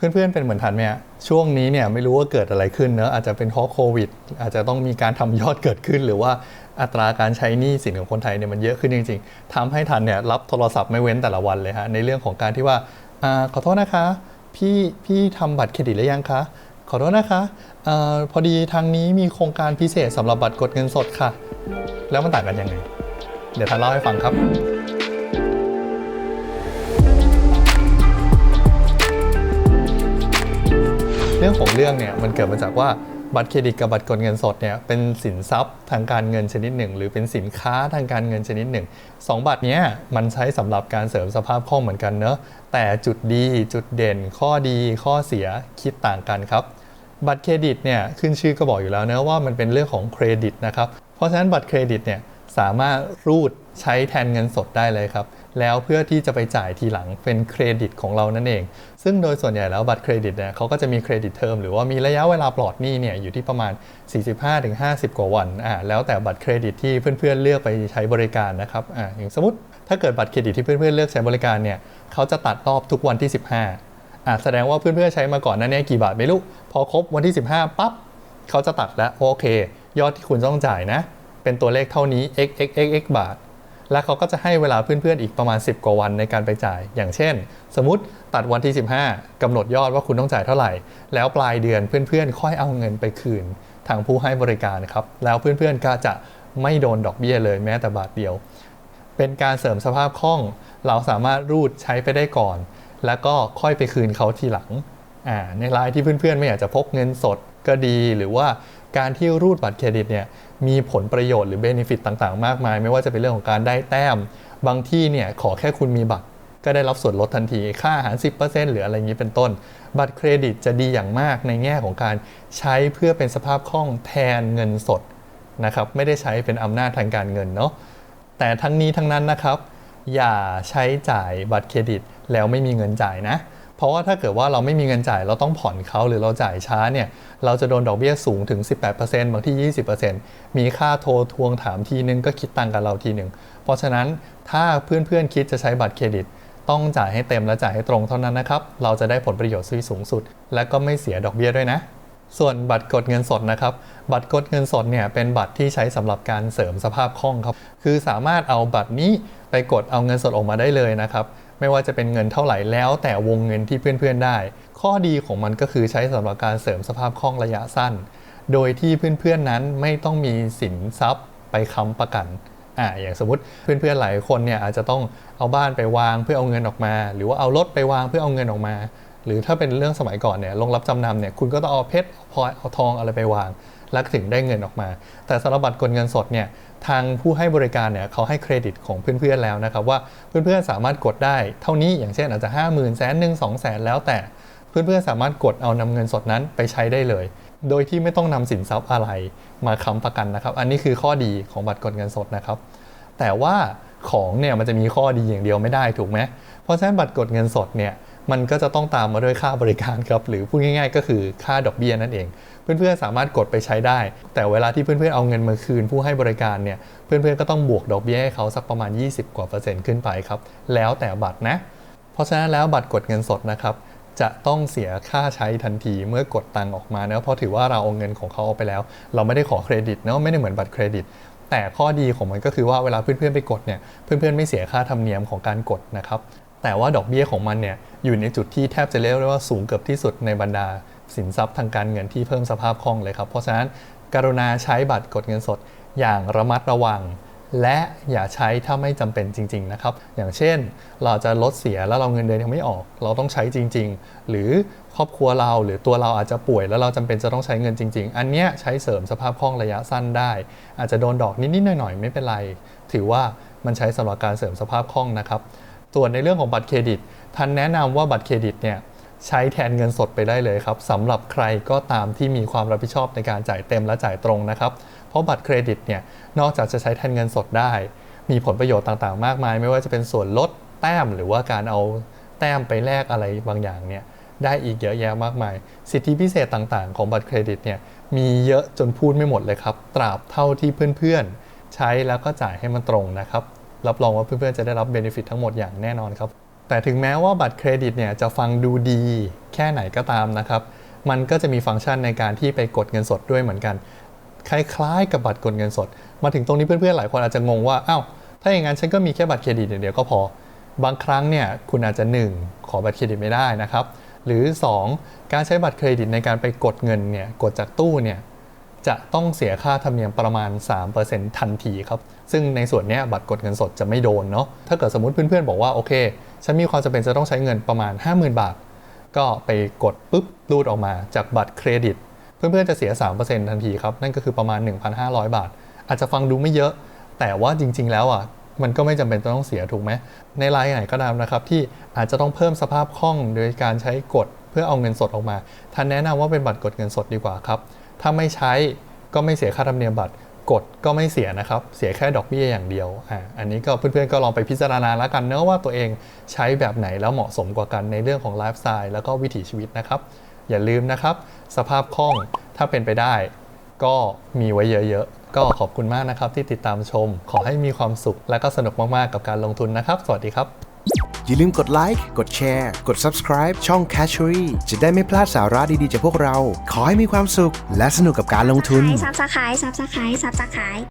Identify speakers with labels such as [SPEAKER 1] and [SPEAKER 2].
[SPEAKER 1] เพื่อนๆเป็นเหมือนทันไหมฮะช่วงนี้เนี่ยไม่รู้ว่าเกิดอะไรขึ้นเนอะอาจจะเป็นเพราะโควิด อาจจะต้องมีการทำยอดเกิดขึ้น หรือว่าอัตราการใช้หนี้สินของคนไทยเนี่ยมันเยอะขึ้นจริง ๆทำให้ทันเนี่ยรับโทรศัพท์ไม่เว้นแต่ละวันเลยฮะในเรื่องของการที่ว่าอาขอโทษนะคะพี่พี่ทำบัตรเครดิตหรือยังคะขอโทษนะคะอาพอดีทางนี้มีโครงการพิเศษสำหรับบัตรกดเงินสดค่ะ แล้วมันต่างกันยังไง เดี๋ยวทันเล่าให้ฟังครับ เรื่องของเรื่องเนี่ยมันเกิดมาจากว่าบัตรเครดิตกับบัตรกดเงินสดเนี่ยเป็นสินทรัพย์ทางการเงินชนิดหนึ่ง หรือเป็นสินค้าทางการเงินชนิดหนึ่งสองบัตรเนี้ยมันใช้สำหรับการเสริมสภาพคล่องเหมือนกันเนอะแต่จุดดีจุดเด่น ข้อดีข้อเสียคิดต่างกันครับ บัตรเครดิตเนี่ยขึ้นชื่อก็บอกอยู่แล้วนะว่ามันเป็นเรื่องของเครดิตนะครับเพราะฉะนั้นบัตรเครดิตเนี่ยสามารถรูดใช้แทนเงินสดได้เลยครับ แล้วเพื่อที่จะไปจ่ายทีหลังเป็นเครดิตของเรานั่นเอง ซึ่งโดยส่วนใหญ่แล้วบัตรเครดิตเนี่ยเขาก็จะมีเครดิตเทอมหรือว่ามีระยะเวลาปลอดหนี้เนี่ยอยู่ที่ประมาณ 45-50 กว่าวันอ่าแล้วแต่บัตรเครดิตที่เพื่อนๆเลือกไปใช้บริการนะครับอ่าอย่างสมมติถ้าเกิดบัตรเครดิตที่เพื่อนๆเลือกใช้บริการเนี่ยเขาจะตัดรอบทุกวันที่ 15อ่าแสดงว่าเพื่อนๆใช้มาก่อนนั้นเนี่ยกี่บาทไม่รู้พอครบวันที่ 15ปั๊บเขาจะตัดแล้วโอเค ยอดที่คุณต้องจ่ายนะเป็นตัวเลขเท่านี้ x x x x บาท และเขาก็จะให้เวลาเพื่อนๆอีกประมาณ 10 กว่าวันในการไปจ่าย อย่างเช่น สมมติตัดวันที่ 15กำหนดยอดว่าคุณต้องจ่ายเท่าไหร่ แล้วปลายเดือนเพื่อนๆ ค่อยเอาเงินไปคืน ทางผู้ให้บริการครับ แล้วเพื่อนๆก็จะไม่โดนดอกเบี้ยเลยแม้แต่บาทเดียว เป็นการเสริมสภาพคล่อง เราสามารถรูดใช้ไปได้ก่อน แล้วก็ค่อยไปคืนเขาทีหลังในรายที่เพื่อนๆ ไม่อยากจะพกเงินสดก็ดีหรือว่า การที่รูดบัตรเครดิตเนี่ยมีผลประโยชน์หรือเบนฟิตต่างๆ มากมาย ไม่ว่าจะเป็นเรื่องของการได้แต้ม บางที่เนี่ยขอแค่คุณมีบัตร ก็ได้รับส่วนลดทันที ค่าอาหาร 10%หรืออะไรอย่างนี้เป็นต้น บัตรเครดิตจะดีอย่างมากในแง่ของการใช้เพื่อเป็นสภาพคล่องแทนเงินสดนะครับไม่ได้ใช้เป็นอำนาจทางการเงินเนาะแต่ทั้งนี้ทั้งนั้นนะครับ อย่าใช้จ่ายบัตรเครดิตแล้วไม่มีเงินจ่ายนะ เพราะว่าถ้าเกิดว่าเราไม่มีเงินจ่ายเราต้องผ่อนเขาหรือเราจ่ายช้าเนี่ยเราจะโดนดอกเบี้ยสูงถึง 18%บางที่ 20%มีค่าโทรทวงถามทีนึงก็คิดตังค์กับเราทีหนึ่งเพราะฉะนั้นถ้าเพื่อนๆคิดจะใช้บัตรเครดิต ต้องจ่ายให้เต็มและจ่ายให้ตรงเท่านั้นนะครับเราจะได้ผลประโยชน์สูงสุด และก็ไม่เสียดอกเบี้ยด้วยนะส่วนบัตรกดเงินสดนะครับ บัตรกดเงินสดเนี่ยเป็นบัตรที่ใช้สำหรับการเสริมสภาพคล่องครับ คือสามารถเอาบัตรนี้ไปกดเอาเงินสดออกมาได้เลยนะครับ ไม่ว่าจะเป็นเงินเท่าไหร่แล้วแต่วงเงินที่เพื่อนๆได้ ข้อดีของมันก็คือใช้สำหรับการเสริมสภาพคล่องระยะสั้น โดยที่เพื่อนๆนั้นไม่ต้องมีสินทรัพย์ไปค้ำประกันอ่าอย่างสมมติเพื่อนๆหลายคนเนี่ยอาจจะต้องเอาบ้านไปวางเพื่อเอาเงินออกมา หรือว่าเอารถไปวางเพื่อเอาเงินออกมา หรือถ้าเป็นเรื่องสมัยก่อนเนี่ยลงรับจำนำเนี่ยคุณก็ต้องเอาเพชรเอาพลอยเอาทองอะไรไปวาง แล้วถึงได้เงินออกมา แต่สำหรับบัตรกดเงินสดเนี่ยทางผู้ให้บริการเนี่ยเขาให้เครดิตของเพื่อนๆแล้วนะครับว่าเพื่อนๆสามารถกดได้เท่านี้อย่างเช่นอาจจะ 5 0 0 0 0แสนหนึ่งสองแสนแล้วแต่เพื่อนๆสามารถกดเอานำเงินสดนั้นไปใช้ได้เลย โดยที่ไม่ต้องนำสินทรัพย์อะไรมาค้ำประกันนะครับ อันนี้คือข้อดีของบัตรกดเงินสดนะครับ แต่ว่าของเนี่ยมันจะมีข้อดีอย่างเดียวไม่ได้ถูกไหมเพราะฉะนั้นบัตรกดเงินสดเนี่ย มันก็จะต้องตามมาด้วยค่าบริการครับ หรือพูดง่ายๆ ก็คือค่าดอกเบี้ยนั่นเอง เพื่อนๆสามารถกดไปใช้ได้ แต่เวลาที่เพื่อนๆเอาเงินมาคืนผู้ให้บริการเนี่ย เพื่อนๆก็ต้องบวกดอกเบี้ยให้เขาสักประมาณ 20 กว่าเปอร์เซ็นต์ขึ้นไปครับ แล้วแต่บัตรนะ เพราะฉะนั้นแล้วบัตรกดเงินสดนะครับจะต้องเสียค่าใช้ทันทีเมื่อกดตังออกมาเนะเพราะถือว่าเราเอาเงินของเขาเอาไปแล้ว เราไม่ได้ขอเครดิตเนาะไม่ได้เหมือนบัตรเครดิต แต่ข้อดีของมันก็คือว่าเวลาเพื่อนๆไปกดเนี่ยเพื่อนๆไม่เสียค่าธรรมเนียมของการกดนะครับ แต่ว่าดอกเบี้ยของมันเนี่ยอยู่ในจุดที่แทบจะเรียกได้ว่าสูงเกือบที่สุดในบรรดาสินทรัพย์ทางการเงินที่เพิ่มสภาพคล่องเลยครับ เพราะฉะนั้นกรุณาใช้บัตรกดเงินสดอย่างระมัดระวัง และอย่าใช้ถ้าไม่จำเป็นจริง ๆ นะครับ อย่างเช่นเราจะลดเสียแล้วเราเงินเดือนยังไม่ออก เราต้องใช้จริง ๆ หรือครอบครัวเราหรือตัวเราอาจจะป่วยแล้วเราจำเป็นจะต้องใช้เงินจริง ๆ อันเนี้ยใช้เสริมสภาพคล่องระยะสั้นได้ อาจจะโดนดอกนิดๆหน่อยๆไม่เป็นไร ถือว่ามันใช้สำหรับการเสริมสภาพคล่องนะครับ ส่วนในเรื่องของบัตรเครดิตท่านแนะนำว่าบัตรเครดิตเนี่ยใช้แทนเงินสดไปได้เลยครับสำหรับใครก็ตามที่มีความรับผิดชอบในการจ่ายเต็มและจ่ายตรงนะครับ เพราะบัตรเครดิตเนี่ยนอกจากจะใช้แทนเงินสดได้ มีผลประโยชน์ต่างๆ มากมาย ไม่ว่าจะเป็นส่วนลดแต้ม หรือว่าการเอาแต้มไปแลกอะไรบางอย่างเนี่ยได้อีกเยอะแยะมากมาย สิทธิพิเศษต่างๆ ของบัตรเครดิตเนี่ยมีเยอะจนพูดไม่หมดเลยครับ ตราบเท่าที่เพื่อนๆ ใช้แล้วก็จ่ายให้มันตรงนะครับ รับรองว่าเพื่อนๆจะได้รับเบนฟิตทั้งหมดอย่างแน่นอนครับ แต่ถึงแม้ว่าบัตรเครดิตเนี่ยจะฟังดูดีแค่ไหนก็ตามนะครับ มันก็จะมีฟังก์ชันในการที่ไปกดเงินสดด้วยเหมือนกัน คล้ายๆ กับบัตรกดเงินสด มาถึงตรงนี้เพื่อนๆหลายคนอาจจะงงว่าอ้าวถ้าอย่างนั้นฉันก็มีแค่บัตรเครดิตเดียวก็พอ บางครั้งเนี่ยคุณอาจจะ 1 ขอบัตรเครดิตไม่ได้นะครับ หรือ 2 การใช้บัตรเครดิตในการไปกดเงินเนี่ยกดจากตู้เนี่ย จะต้องเสียค่าธรรมเนียมประมาณ 3%ทันทีครับ ซึ่งในส่วนนี้บัตรกดเงินสดจะไม่โดนเนาะ ถ้าเกิดสมมติเพื่อนๆ บอกว่า โอเค ฉันมีความจำเป็นจะต้องใช้เงินประมาณ 50,000 บาท ก็ไปกดปุ๊บรูดออกมาจากบัตรเครดิต เพื่อนๆ จะเสีย 3%ทันทีครับ นั่นก็คือประมาณ 1,500 บาท อาจจะฟังดูไม่เยอะ แต่ว่าจริง ๆ แล้วอะ มันก็ไม่จำเป็นต้องเสียถูกไหม ในรายไหนก็ตามนะครับที่อาจจะต้องเพิ่มสภาพคล่องโดยการใช้กดเพื่อเอาเงินสดออกมาท่านแนะนำว่าเป็นบัตรกดเงินสดดีกว่าครับ ถ้าไม่ใช้ก็ไม่เสียค่าธรรมเนียมบัตรกดก็ไม่เสียนะครับ เสียแค่ดอกเบี้ยอย่างเดียวอ่าอันนี้ก็เพื่อนๆก็ลองไปพิจารณาแล้วกันเนอะว่าตัวเองใช้แบบไหนแล้วเหมาะสมกว่ากันในเรื่องของไลฟ์สไตล์แล้วก็วิถีชีวิตนะครับ อย่าลืมนะครับ สภาพคล่องถ้าเป็นไปได้ ก็มีไว้เยอะๆ ก็ขอบคุณมากนะครับที่ติดตามชม ขอให้มีความสุขและก็สนุกมากๆกับการลงทุนนะครับ สวัสดีครับ
[SPEAKER 2] อย่าลืมกดไลค์กดแชร์ กด subscribe ช่อง c a s h e r y จะได้ไม่พลาดสาระดีๆจากพวกเรา ขอให้มีความสุข และสนุกกับการลงทุน
[SPEAKER 3] ซับสไครต์ซับสไครต์ซับสไครต์